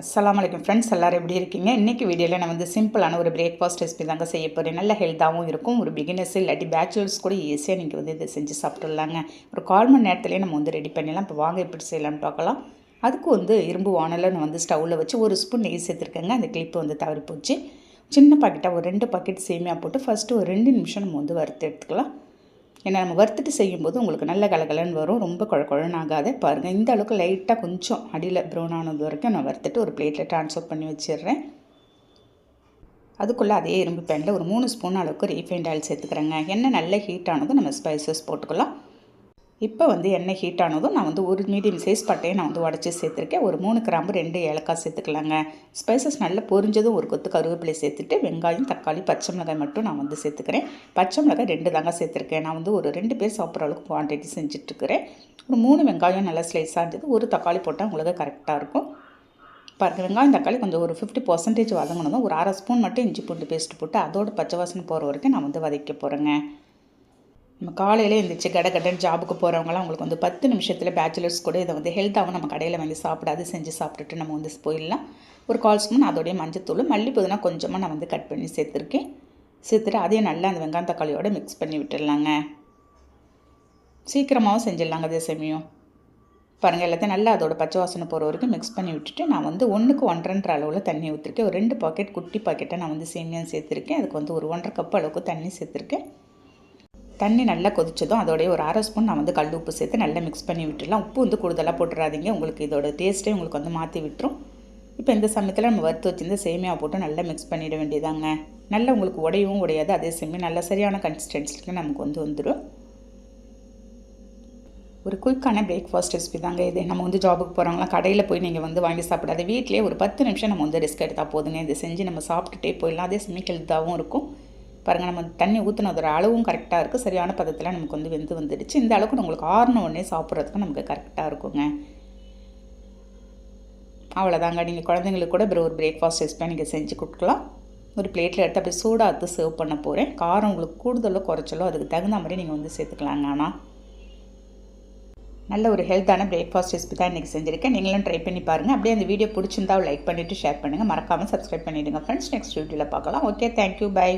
அஸ்லாம் வலைக்கம் ஃப்ரெண்ட்ஸ் எல்லோரும் எப்படி இருக்கீங்க? இன்றைக்கி வீடியோவில் நான் வந்து சிம்பிளான ஒரு பிரேக்ஃபாஸ்ட் ரெசிபி தாங்க செய்ய போகிறேன் நல்ல ஹெல்த்தாகவும் இருக்கும் ஒரு பிகினர்ஸ் இல்லாட்டி பேச்சுலர்ஸ் கூட ஈஸியாக நீங்கள் வந்து இதை செஞ்சு சாப்பிட்றலாங்க ஒரு கால் மணி நேரத்துலேயே நம்ம வந்து ரெடி பண்ணிடலாம். இப்போ வாங்க எப்படி செய்யலாம்னு பார்க்கலாம். அதுக்கு வந்து இரும்பு வானலை நான் வந்து ஸ்டவ்வில் வச்சு ஒரு ஸ்பூன் நெய் சேர்த்துருக்கேங்க. அந்த கிளிப்பு வந்து தவறி போச்சு சின்ன பாக்கெட்டாக ஒரு ரெண்டு பாக்கெட் சேமியா போட்டு ஃபஸ்ட்டு ஒரு ரெண்டு நிமிஷம் நம்ம வந்து வறுத்து எடுத்துக்கலாம். ஏன்னா நம்ம வறுத்துட்டு செய்யும்போது உங்களுக்கு நல்ல கலகலன்னு வரும். ரொம்ப குழ குழன்னு ஆகாது பாருங்கள் இந்த அளவுக்கு லைட்டாக கொஞ்சம் அடியில் ப்ரௌன் ஆனது வரைக்கும் நான் வறுத்துட்டு ஒரு பிளேட்டில் ட்ரான்ஸ்ஃபர் பண்ணி வச்சிடுறேன். அதுக்குள்ளே அதே இரும்பு பேனில் ஒரு மூணு ஸ்பூன் அளவுக்கு ரீஃபைண்ட் ஆயில் சேர்த்துக்கிறேங்க. எண்ணெய் நல்ல ஹீட் ஆனதும் நம்ம ஸ்பைசஸ் போட்டுக்கலாம். இப்போ வந்து எண்ணெய் ஹீட் ஆனதும் நான் வந்து ஒரு மீடியம் சைஸ் பட்டையை நான் வந்து உடச்சி சேர்த்துருக்கேன். ஒரு மூணு கிராம்பு ரெண்டு ஏலக்காய் சேர்த்துக்கலாங்க. ஸ்பைசஸ் நல்லா பொரிஞ்சதும் ஒரு கொத்து கருவேப்பிலை சேர்த்துட்டு வெங்காயம் தக்காளி பச்சை மிளகாய் மட்டும் நான் வந்து சேர்த்துக்கிறேன். பச்சை மிளகாய் ரெண்டு தாங்க சேர்த்துருக்கேன். நான் வந்து ஒரு ரெண்டு பேர் சாப்பிட்ற அளவுக்கு குவான்டிட்டி செஞ்சிட்ருக்கிறேன். ஒரு மூணு வெங்காயம் நல்லா ஸ்லைஸாக இருந்தது. ஒரு தக்காளி போட்டால் உங்களுக்கு கரெக்டாக இருக்கும். பாருங்கள் வெங்காயம் தக்காளி கொஞ்சம் ஒரு ஃபிஃப்டி பர்சன்டேஜ் வதங்கணும் ஒரு அரை ஸ்பூன் மட்டும் இஞ்சி பூண்டு பேஸ்ட் போட்டு அதோட பச்சை வாசனை போகிற வரைக்கும் நான் வந்து வதக்க போகிறேங்க நம்ம காலையில் எழுந்திரிச்சு கடை கடன் ஜாபுக்கு போகிறவங்களாம் உங்களுக்கு வந்து பத்து நிமிஷத்தில் பேச்சுலர்ஸ் கூட இதை வந்து ஹெல்த்தாகவும் நம்ம கடையில் வாங்கி சாப்பிடாது செஞ்சு சாப்பிட்டுட்டு நம்ம வந்து போயிடலாம். ஒரு கால் ஸ்பூன் அதோடைய மஞ்சத்தூள் மல்லிப்பூதுனா கொஞ்சமாக நான் வந்து கட் பண்ணி சேர்த்துருக்கேன். சேர்த்துட்டு அதையும் நல்லா அந்த வெங்காயம் தக்காளியோடு மிக்ஸ் பண்ணி விட்டுடலாங்க. சீக்கிரமாகவும் செஞ்சிடலாங்க அதே சமயம் பாருங்கள் எல்லாத்தையும் நல்லா அதோட பச்சை வாசனை போகிற வரைக்கும் மிக்ஸ் பண்ணி விட்டுட்டு நான் வந்து ஒன்றுக்கு ஒன்றரை அளவில் தண்ணி ஊற்றிருக்கேன் ஒரு ரெண்டு பாக்கெட் குட்டி பாக்கெட்டை நான் வந்து சேமியாக சேர்த்துருக்கேன். அதுக்கு வந்து ஒரு ஒன்றரை கப் அளவுக்கு தண்ணி சேர்த்துருக்கேன். தண்ணி நல்லா கொதிச்சதும் அதோடைய ஒரு அரை ஸ்பூன் நான் வந்து கல் உப்பு சேர்த்து நல்லா மிக்ஸ் பண்ணி விட்டுடலாம். உப்பு வந்து கூடுதலாக போட்டுறாதீங்க. உங்களுக்கு இதோட டேஸ்ட்டே உங்களுக்கு வந்து மாற்றி விட்டுரும். இப்போ இந்த சமயத்தில் நம்ம வறுத்து வச்சிருந்த சேமியா போட்டு நல்லா மிக்ஸ் பண்ணிட வேண்டியதாங்க. நல்லா உங்களுக்கு உடையவும் உடையாது. அதே சமயம் நல்ல சரியான கன்சிஸ்டன்சிக்கு நமக்கு வந்து வந்துடும் ஒரு குயிக்கான பிரேக்ஃபாஸ்ட் ரெசிபி தாங்க இது. நம்ம வந்து ஜாபுக்கு போகிறவங்களாம் கடையில் போய் நீங்கள் வந்து வாங்கி சாப்பிடாது வீட்டிலே ஒரு பத்து நிமிஷம் நம்ம வந்து ரிஸ்க் எடுத்தால் போதுங்க. இதை செஞ்சு நம்ம சாப்பிட்டுட்டே போயிடலாம். அதே சமயம் ஹெல்த்தாகவும் இருக்கும். பாருங்கள் நம்ம தண்ணி ஊற்றினதோட அளவும் கரெக்டாக இருக்குது சரியான பதத்தில் நமக்கு வந்து வெந்து வந்துடுச்சு. இந்த அளவுக்கு உங்களுக்கு ஆறின உடனே சாப்பிட்றதுக்கு நமக்கு கரெக்டாக இருக்குங்க. அவ்வளோதாங்க நீங்கள் குழந்தைங்களுக்கு கூட ஒரு பிரேக்ஃபாஸ்ட் ரெசிபியாக நீங்கள் செஞ்சு கொடுக்கலாம். ஒரு பிளேட்டில் எடுத்து அப்படியே சூடாக எடுத்து சர்வ் பண்ண போகிறேன் காரம் உங்களுக்கு கூடுதலோ குறைச்சலோ அதுக்கு தகுந்த மாதிரி நீங்கள் வந்து சேர்த்துக்கலாங்க ஆனால் நல்ல ஒரு ஹெல்த்தான பிரேக்ஃபாஸ்ட் ரெசிபி தான் இன்றைக்கி செஞ்சுருக்கேன். நீங்களும் ட்ரை பண்ணி பாருங்கள் அப்படியே அந்த வீடியோ பிடிச்சிருந்தா லைக் பண்ணிவிட்டு ஷேர் பண்ணுங்கள் மறக்காமல் சப்ஸ்கிரைப் பண்ணிவிடுங்க ஃப்ரெண்ட்ஸ் நெக்ஸ்ட் வீடியோவில் பார்க்கலாம். Okay thank you bye